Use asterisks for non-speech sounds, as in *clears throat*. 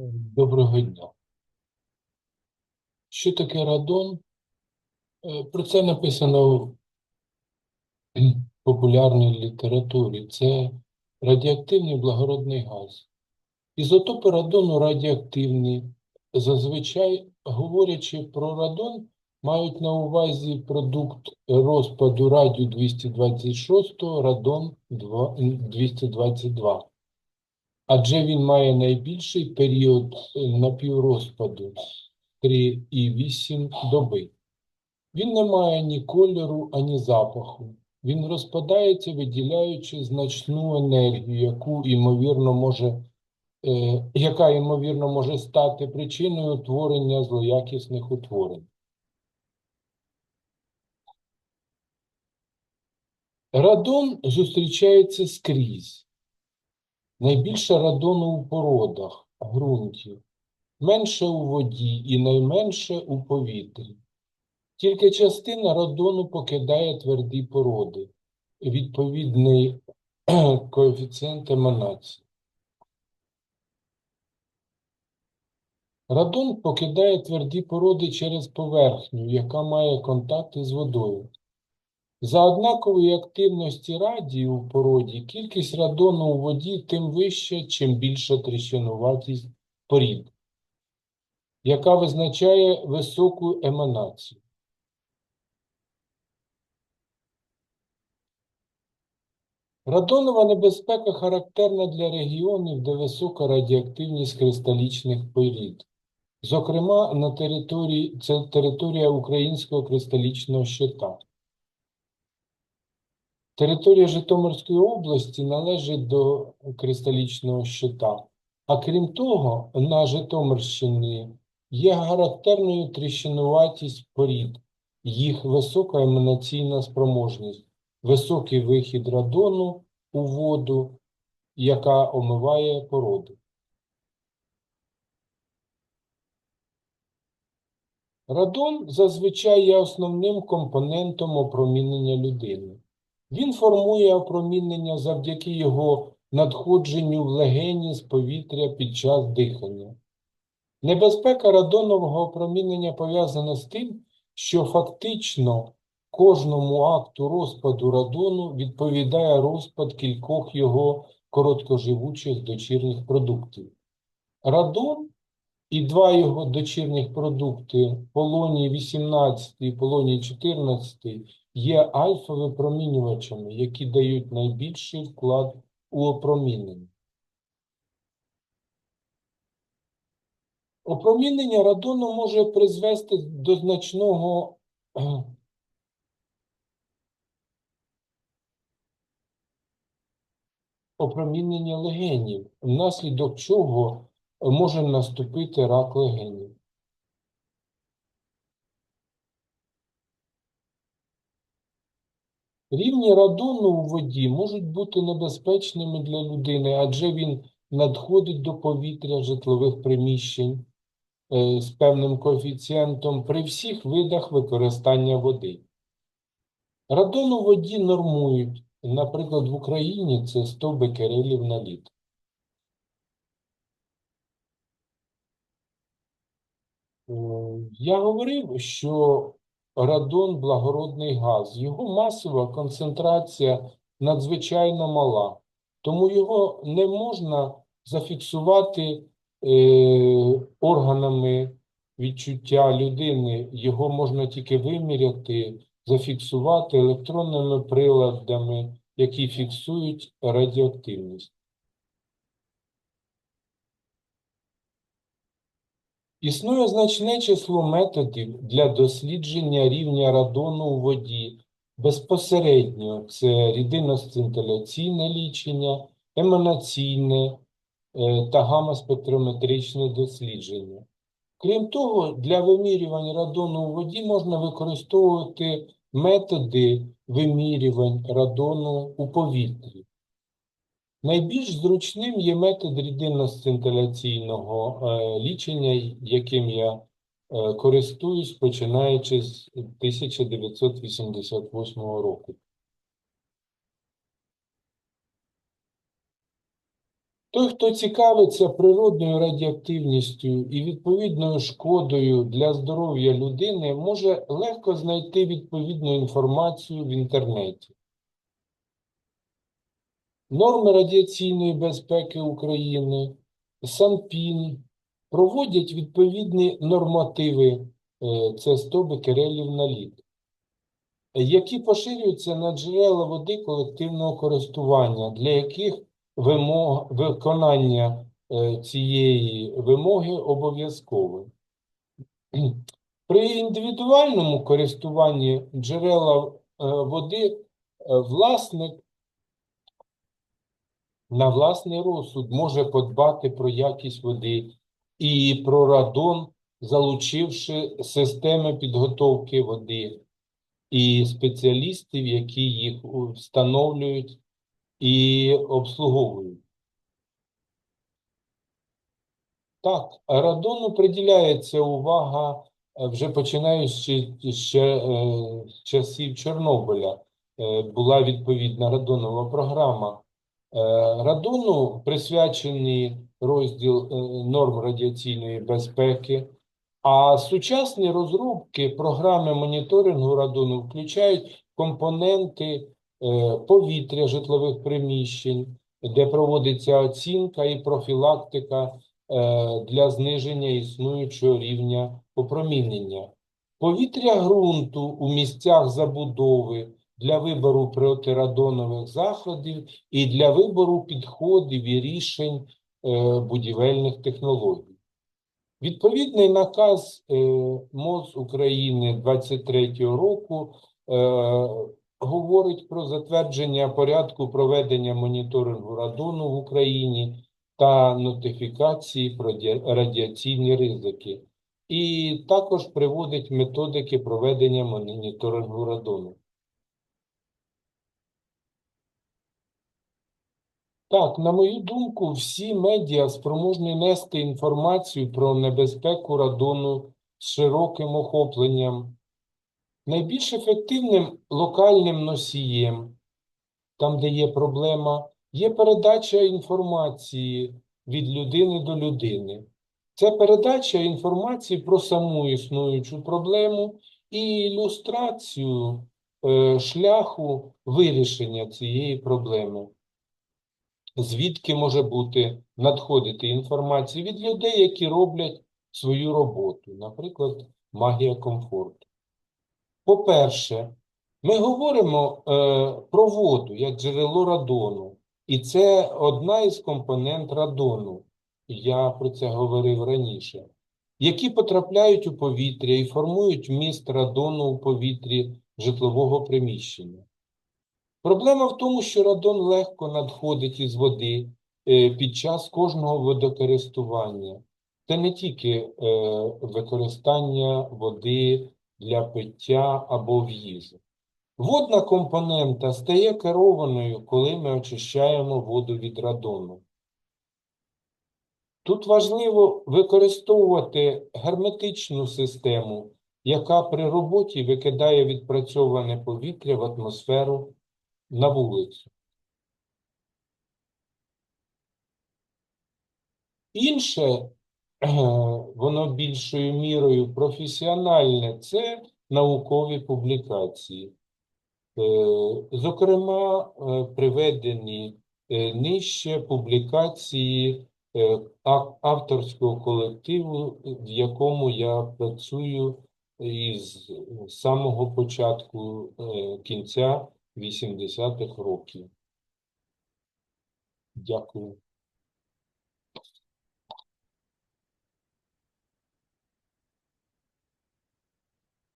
Доброго дня. Що таке радон? Е, Про це написано в популярній літературі. Це радіоактивний благородний газ. Ізотопи радону радіоактивні. Зазвичай, говорячи про радон, мають на увазі продукт розпаду радію 226, радон 222. Адже він має найбільший період е, напіврозпаду 3,8 доби. Він не має ні кольору, ані запаху. Він розпадається, виділяючи значну енергію, яку, ймовірно, може, е, яка, ймовірно, може стати причиною утворення злоякісних утворень. Радон зустрічається скрізь. Найбільше радону у породах, ґрунті, менше у воді і найменше у повітрі. Тільки частина радону покидає тверді породи, відповідний *clears throat* коефіцієнт еманації. Радон покидає тверді породи через поверхню, яка має контакти з водою. За однакової активності радію в породі, кількість радону у воді тим вища, чим більша тріщинуватість порід, яка визначає високу еманацію. Радонова небезпека характерна для регіонів, де висока радіоактивність кристалічних порід. Зокрема, на території, це територія Українського кристалічного щита. Територія Житомирської області належить до кристалічного щита. А крім того, на Житомирщині є характерною тріщинуватість порід, їх висока еманаційна спроможність, високий вихід радону у воду, яка омиває породу. Радон зазвичай є основним компонентом опромінення людини. Він формує опромінення завдяки його надходженню в легені з повітря під час дихання. Небезпека радонового опромінення пов'язана з тим, що фактично кожному акту розпаду радону відповідає розпад кількох його короткоживучих дочірніх продуктів. Радон і два його дочірніх продукти полоній 18 і полоній 14 є альфа-випромінювачами, які дають найбільший вклад у опромінення. Опромінення радону може призвести до значного *clears throat* опромінення легенів, внаслідок чого може наступити рак легенів. Рівні радону у воді можуть бути небезпечними для людини, адже він надходить до повітря житлових приміщень е, з певним коефіцієнтом при всіх видах використання води. Радон у воді нормують, наприклад, в Україні це 100 бекерелів на літр. Е, Я говорив, що радон благородний газ. Його масова концентрація надзвичайно мала, тому його не можна зафіксувати е, органами відчуття людини. Його можна тільки виміряти, зафіксувати електронними приладами, які фіксують радіоактивність. Існує значне число методів для дослідження рівня радону у воді. Безпосередньо це рідинно-сцинтиляційне лічення, еманаційне е, та гамма-спектрометричне дослідження. Крім того, для вимірювань радону у воді можна використовувати методи вимірювань радону у повітрі. Найбільш зручним є метод рідинно-сцинтиляційного е, лічення, яким я е, користуюсь, починаючи з 1988 року. Той, хто цікавиться природною радіоактивністю і відповідною шкодою для здоров'я людини, може легко знайти відповідну інформацію в інтернеті. Норми радіаційної безпеки України, СанПін проводять відповідні нормативи, е, це 100 бекерелів на літр, які поширюються на джерела води колективного користування, для яких вимог, виконання е, цієї вимоги обов'язкове. При індивідуальному користуванні джерела е, води власник на власний розсуд може подбати про якість води і про радон, залучивши системи підготовки води і спеціалістів, які їх встановлюють і обслуговують. Так, радону приділяється увага вже починаючи ще з часів Чорнобиля. Е, була відповідна радонова програма. Е, Радону присвячений розділ е, норм радіаційної безпеки, а сучасні розробки програми моніторингу радону включають компоненти е, повітря житлових приміщень, де проводиться оцінка і профілактика для зниження існуючого рівня опромінення. Повітря ґрунту у місцях забудови для вибору протирадонових заходів і для вибору підходів і рішень е, будівельних технологій. Відповідний наказ е, МОЗ України 23-го року е, говорить про затвердження порядку проведення моніторингу радону в Україні та нотифікації про радіаційні ризики, і також приводить методики проведення моніторингу радону. Так, на мою думку, всі медіа спроможні нести інформацію про небезпеку радону з широким охопленням. Найбільш ефективним локальним носієм, там, де є проблема, є передача інформації від людини до людини. Це передача інформації про саму існуючу проблему і ілюстрацію е, шляху вирішення цієї проблеми звідки може бути надходити інформація від людей, які роблять свою роботу, наприклад, магія комфорту. По-перше, ми говоримо е, про воду як джерело радону, і це одна із компонент радону. Я про це говорив раніше, які потрапляють у повітря і формують вміст радону у повітрі житлового приміщення. Проблема в тому, що радон легко надходить із води е, під час кожного водокористування. Це не тільки е, використання води для пиття або в їжу. Водна компонента стає керованою, коли ми очищаємо воду від радону. Тут важливо використовувати герметичну систему, яка при роботі викидає відпрацьоване повітря в атмосферу на вулицю. Інше, воно більшою мірою професіональне, це наукові публікації. Е, Зокрема, е, приведені е, нижче публікації е, авторського колективу, в якому я працюю із самого початку е, кінця 80-х років. Дякую.